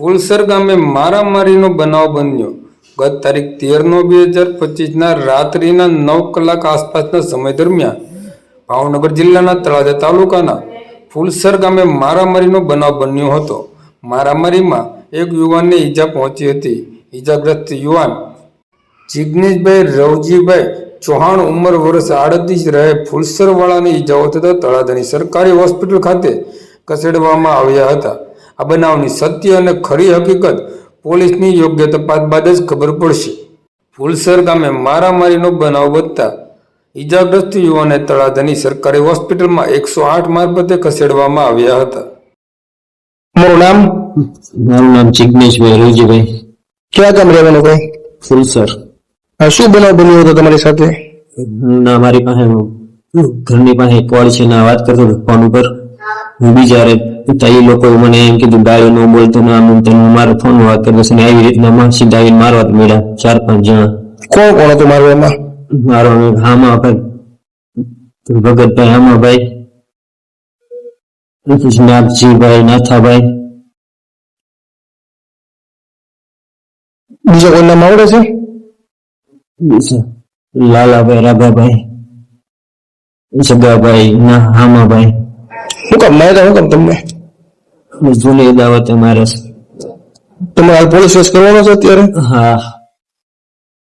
ફુલસર ગામે મારામારીનો બનાવ બન્યો. ગત તારીખ તેર નો બે હજાર પચીસના રાત્રિના નવ કલાક આસપાસના સમય દરમિયાન ભાવનગર જિલ્લાના તળાજા તાલુકાના ફુલસર ગામે મારામારીનો બનાવ બન્યો હતો. મારામારીમાં એક યુવાનને ઈજા પહોંચી હતી. ઈજાગ્રસ્ત યુવાન જિગ્નેશભાઈ રવજીભાઈ ચૌહાણ ઉંમર વર્ષ આડત્રીસ રહે ફૂલસરવાળાની ઈજાઓ થતાં તળાજાની સરકારી હોસ્પિટલ ખાતે ખસેડવામાં આવ્યા હતા. આ બનાવની સત્ય અને ખરી હકીકત પોલીસની યોગ્ય તપાસ બાદ જ ખબર પડશે. ફુલસર ગામે મારામારીનો બનાવ વધતા ઈજાગ્રસ્ત યુવાને તળાજાની સરકારી હોસ્પિટલમાં એકસો આઠ મારફતે ખસેડવામાં આવ્યા હતા. મારું નામ? મારું નામ જિગ્નેશભાઈ રોજીભાઈ ક્યાં ગામ રહેવાનું ભાઈ? ફુલસર. આ શું બનાવ બન્યો હતો તમારી સાથે? ના મારી પાસે ઘરની પાસે કોલ છે ના વાત કરતો ફોન ઉપર. હું બીજા રે તો એ લોકો મને એમ કીધું ગાયો નો બોલતો ના આમ તને મારો ફોન વાત કરતો છે ને આવી રીતના માં સીધા આવીને મારવા મળ્યા ચાર પાંચ જણા. કોણ કોણ હતું મારું એમાં? મારો હામા ભાઈ ભગતભાઈ હામાભાઈ. ભાઈ નાથજીભાઈ નાથાભાઈ. બીજા કોઈ નામ આવડે છે? લાલાભાઈ રાભાભાઈ. જગાભાઈ ના હામાભાઈ. શું કામ મારે હું કામ તમને જૂની દાવતે મારે છે. તમે પોલીસ કેસ કરવાનો છો અત્યારે હા